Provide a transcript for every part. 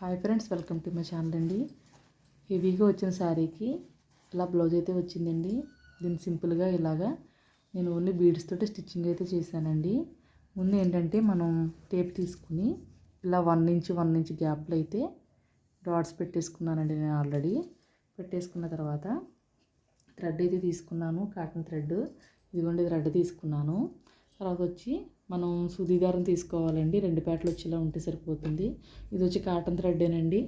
Hi friends welcome to my channel అండి. హెవీగా వచ్చిన శారీకి ఇలా బ్లౌజ్ అయితే వచ్చిందండి. దీన్ని సింపుల్గా ఇలాగా నేను ఓన్లీ బీడ్స్ తోటి స్టిచ్చింగ్ అయితే చేశానండి. ముందు ఏంటంటే మనం టేప్ తీసుకుని ఇలా వన్ ఇంచ్ వన్ ఇంచ్ గ్యాప్లో అయితే డాట్స్ పెట్టేసుకున్నానండి నేను ఆల్రెడీ పెట్టేసుకున్న తర్వాత థ్రెడ్ అయితే తీసుకున్నాను కాటన్ థ్రెడ్ ఇదిగోండి థ్రెడ్ తీసుకున్నాను. తర్వాత వచ్చి మనం సూది దారం తీసుకోవాలండి. రెండు పేటలు వచ్చేలా ఉంటే సరిపోతుంది. ఇది వచ్చి కాటన్ థ్రెడ్డేనండి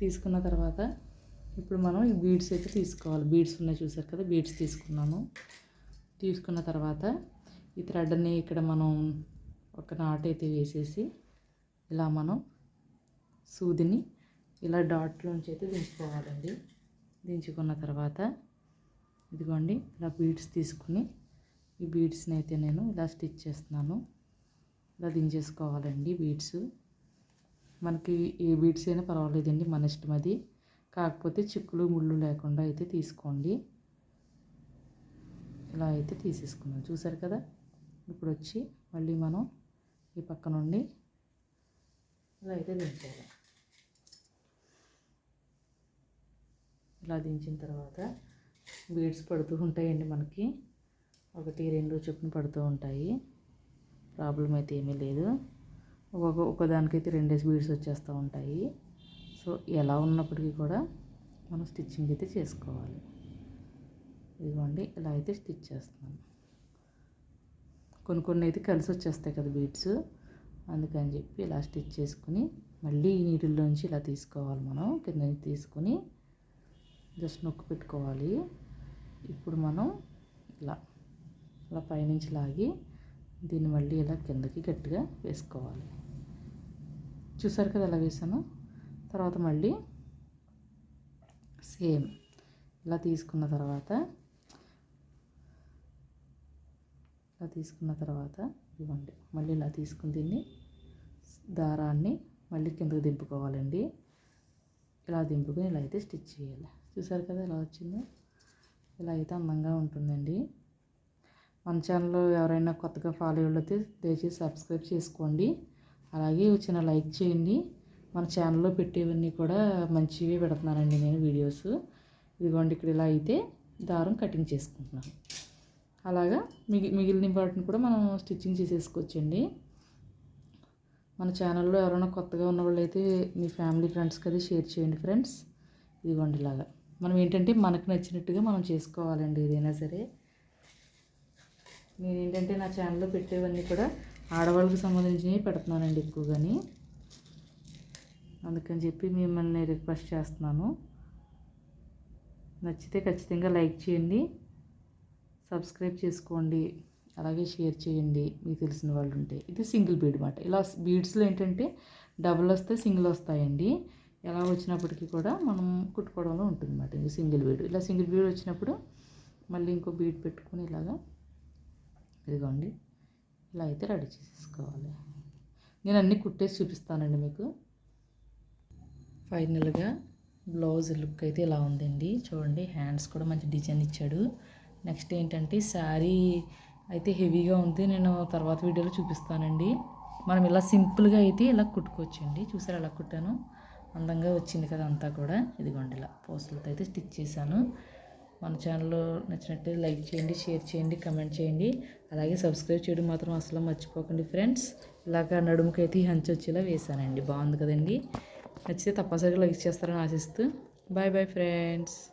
తీసుకున్న తర్వాత ఇప్పుడు మనం ఈ బీడ్స్ అయితే తీసుకోవాలి. బీడ్స్ ఉన్నాయి చూసారు కదా బీడ్స్ తీసుకున్నాను తీసుకున్న తర్వాత ఈ థ్రెడ్ని ఇక్కడ మనం ఒక నాట్ అయితే వేసేసి ఇలా మనం సూదిని ఇలా డాట్లోంచి అయితే దించుకోవాలండి. దించుకున్న తర్వాత ఇదిగోండి ఇలా బీడ్స్ తీసుకుని ఈ బీడ్స్ని అయితే నేను ఇలా స్టిచ్ చేస్తున్నాను. ఇలా దించేసుకోవాలండి బీడ్స్. మనకి ఏ బీడ్స్ అయినా పర్వాలేదండి మన ఇష్టం అది. కాకపోతే చిక్కులు ముళ్ళు లేకుండా అయితే తీసుకోండి. ఇలా అయితే తీసేసుకున్నాం. చూసారు కదా? ఇప్పుడు వచ్చి మళ్ళీ మనం ఈ పక్క నుండి ఇలా అయితే దించాలి. ఇలా దించిన తర్వాత బీడ్స్ పడుతూ ఉంటాయండి మనకి. ఒకటి రెండు చొప్పున పడుతూ ఉంటాయి. ప్రాబ్లం అయితే ఏమీ లేదు. ఒక్కొక్క ఒకదానికైతే రెండేసి బీడ్స్ వచ్చేస్తూ ఉంటాయి. సో ఎలా ఉన్నప్పటికీ కూడా మనం స్టిచ్చింగ్ అయితే చేసుకోవాలి. ఇదిగోండి ఇలా అయితే స్టిచ్ చేస్తున్నాను. కొన్ని కొన్ని అయితే కలిసి వచ్చేస్తాయి కదా బీడ్స్ అందుకని చెప్పి ఇలా స్టిచ్ చేసుకుని మళ్ళీ నీటిల్లోంచి ఇలా తీసుకోవాలి మనం. కింద తీసుకుని జస్ట్ నొక్కు పెట్టుకోవాలి. ఇప్పుడు మనం ఇలా ఇలా పైనుంచి లాగి దీన్ని మళ్ళీ ఇలా కిందకి గట్టిగా వేసుకోవాలి. చూసారు కదా ఎలా వేసాను? తర్వాత మళ్ళీ సేమ్ ఇలా తీసుకున్న తర్వాత ఇలా తీసుకున్న తర్వాత ఇవ్వండి. మళ్ళీ ఇలా తీసుకుని దీన్ని దారాన్ని మళ్ళీ కిందకి దింపుకోవాలండి. ఇలా దింపుకొని ఇలా అయితే స్టిచ్ చేయాలి. చూసారు కదా ఎలా వచ్చిందో? ఇలా అయితే అందంగా ఉంటుందండి. మన ఛానల్ ఎవరైనా కొత్తగా ఫాలో అయితే దయచేసి సబ్స్క్రైబ్ చేసుకోండి. అలాగే చిన్న లైక్ చేయండి. మన ఛానల్లో పెట్టేవన్నీ కూడా మంచివి పెడుతున్నానండి నేను వీడియోస్ ఇదిగోండి ఇక్కడ ఇలా అయితే దారం కటింగ్ చేసుకుంటున్నాను. అలాగా మిగి మిగిలిన వాటిని కూడా మనం స్టిచ్చింగ్ చేసేసుకోవచ్చండి. మన ఛానల్లో ఎవరైనా కొత్తగా ఉన్న వాళ్ళైతే మీ ఫ్యామిలీ ఫ్రెండ్స్కి అది షేర్ చేయండి ఫ్రెండ్స్ ఇదిగోండి ఇలాగా. మనం ఏంటంటే మనకు నచ్చినట్టుగా మనం చేసుకోవాలండి ఏదైనా సరే. నేను ఏంటంటే నా ఛానల్లో పెట్టేవన్నీ కూడా ఆడవాళ్ళకి సంబంధించినవి పెడుతున్నానండి ఎక్కువగాని. అందుకని చెప్పి మిమ్మల్ని రిక్వెస్ట్ చేస్తున్నాను. నచ్చితే ఖచ్చితంగా లైక్ చేయండి సబ్స్క్రైబ్ చేసుకోండి అలాగే షేర్ చేయండి. మీకు తెలిసిన వాళ్ళు ఉంటే ఇది సింగిల్ బీడ్ మాట. ఇలా బీడ్స్లో ఏంటంటే డబుల్ వస్తే సింగిల్ వస్తాయండి. ఎలా వచ్చినప్పటికీ కూడా మనం కుట్టుకోవడంలో ఉంటుంది అన్నమాట సింగిల్ బీడ్. ఇలా సింగిల్ బీడ్ వచ్చినప్పుడు మళ్ళీ ఇంకో బీడ్ పెట్టుకుని ఇలాగా ఇదిగోండి. ఇలా అయితే రెడీ చేసేసుకోవాలి. నేను అన్నీ కుట్టేసి చూపిస్తానండి మీకు. ఫైనల్గా బ్లౌజ్ లుక్ అయితే ఇలా ఉందండి. చూడండి హ్యాండ్స్ కూడా మంచి డిజైన్ ఇచ్చాడు. నెక్స్ట్ ఏంటంటే శారీ అయితే హెవీగా ఉంది. నేను తర్వాత వీడియోలో చూపిస్తానండి. మనం ఇలా సింపుల్గా అయితే ఇలా కుట్టుకోవచ్చండి. చూసారు ఎలా కుట్టాను. అందంగా వచ్చింది కదా అంతా కూడా. ఇదిగోండి ఇలా పోస్టులతో అయితే స్టిచ్ చేశాను. మన ఛానల్లో నచ్చినట్టు లైక్ చేయండి షేర్ చేయండి కమెంట్ చేయండి. అలాగే సబ్స్క్రైబ్ చేయడం మాత్రం అసలు మర్చిపోకండి ఫ్రెండ్స్. ఇలాగ నడుముకైతే అయితే హంచి వచ్చేలా వేసానండి బాగుంది కదండి. నచ్చితే తప్పనిసరిగా లైక్ చేస్తారని ఆశిస్తూ. Bye bye friends.